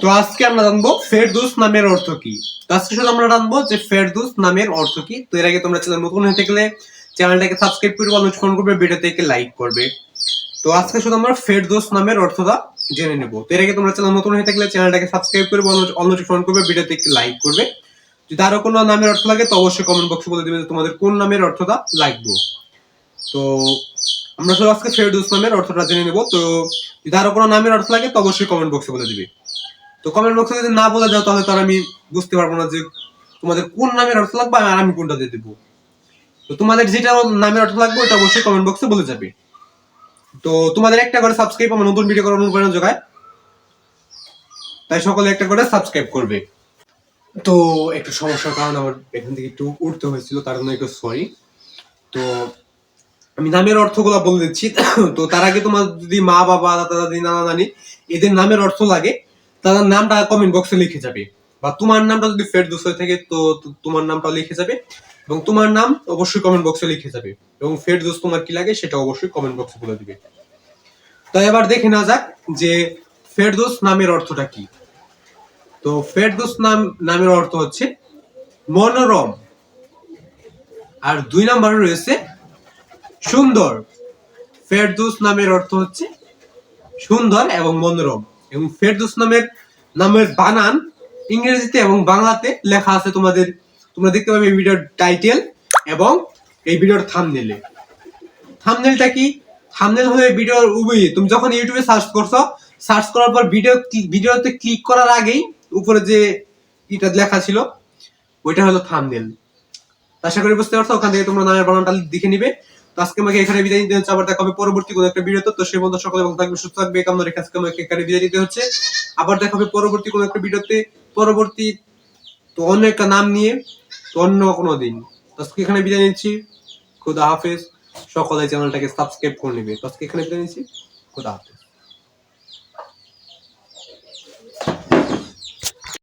তো আজকে আমরা জানব ফেরদৌস নামের অর্থ কি? তো আজকে শুধু আমরা জানব যে ফেরদৌস নামের অর্থ কি। তো এর আগে তোমরা চ্যানেল নতুন হয়ে গেলে চ্যানেলটাকে সাবস্ক্রাইব করবে অনুসরণ করবে, ভিডিওতে লাইক করবে। তো আজকে শুধু আমরা ফেরদৌস নামের অর্থটা জেনে নেব। তো এর আগে তোমরা চ্যানেল নতুন হয়ে থাকলে চ্যানেলটাকে সাবস্ক্রাইব করবে অনুসরণ করবে, ভিডিওতে লাইক করবে। যদি আরও কোনো নামের অর্থ লাগে তো অবশ্যই কমেন্ট বক্সে বলে দিবে যে তোমাদের কোন নামের অর্থটা লাগবে। তো আমরা শুধু আজকে ফেরদৌস নামের অর্থটা জেনে নেব। তো যদি আরও কোনো নামের অর্থ লাগে তো অবশ্যই কমেন্ট বক্সে বলে দিবে। তো কমেন্ট বক্সে যদি না বলে যাও তাহলে তো আমি বুঝতে পারব না যে তোমাদের কোন নামের অর্থ লাগবে আর আমি কোনটা দিয়ে দেবো। তো তোমাদের যেটা নামের অর্থ লাগবে ওটা অবশ্যই কমেন্ট বক্সে বলে যাবে। তো তোমাদের একটা করে সাবস্ক্রাইব আমার নতুন ভিডিও করার অনুপ্রেরণা যোগায়। তাই সকলে একটা করে সাবস্ক্রাইব করবে। তো একটু সমস্যার কারণে আমার এখান থেকে একটু উঠতে হয়েছিল, তার জন্য একটু সরি তো আমি নামের অর্থগুলো বলে দিচ্ছি। তো তার আগে তোমার যদি মা বাবা দাদা দাদি নানা নানি এদের নামের অর্থ লাগে তাদের নামটা কমেন্ট বক্সে লিখে যাবে। বা তোমার নামটা যদি ফেরদৌস হয়ে থাকে, তো তোমার নামটা লিখে যাবে। এবং তোমার নাম অবশ্যই কমেন্ট বক্সে লিখে যাবে। এবং ফেরদৌস তোমার কি লাগে সেটা অবশ্যই কমেন্ট বক্সে বলে দিবে। তো এবার দেখে না যাক যে ফেরদৌস নামের অর্থটা কি। তো ফেরদৌস নাম, নামের অর্থ হচ্ছে মনোরম। আর দুই নম্বরে রয়েছে সুন্দর। ফেরদৌস নামের অর্থ হচ্ছে সুন্দর এবং মনোরম। এবং ফেরদৌস নামের নামের বানান ইংরেজিতে এবং বাংলাতে লেখা আছে তোমাদের, তোমরা দেখতে পাবে এই ভিডিওর টাইটেল এবং এই ভিডিওর থামনেলে থামনেলটা কি? থামনেল হলে ভিডিওর উভয়ই তুমি যখন ইউটিউবে সার্চ করছ সার্চ করার পর ভিডিও ভিডিওতে ক্লিক করার আগেই উপরে যে এটা লেখা ছিল, ওইটা হলো থামনেল আশা করি বুঝতে পারছ, ওখান থেকে তোমরা নামের বানানটা দেখে নিবে। তো আজকে আমাকে এখানে বিদায় নিতে হচ্ছে। আবার দেখা হবে পরবর্তী কোনো একটা ভিডিওতে। তো সেই বন্ধু সকলে ভালো থাকবে সুস্থ থাকবে কামনা রেখে আজকে আমাকে এখানে বিদায় নিতে হচ্ছে। আবার দেখা হবে পরবর্তী কোনো একটা ভিডিওতে। পরবর্তী তো অন্য একটা নাম নিয়ে, তো অন্য কোনো দিন। আজকে এখানে বিদায় নিচ্ছি। খুদা হাফেজ। সকলে চ্যানেলটাকে সাবস্ক্রাইব করে নেবে। আজকে এখানে বিদায় নিচ্ছি। খুদা হাফেজ।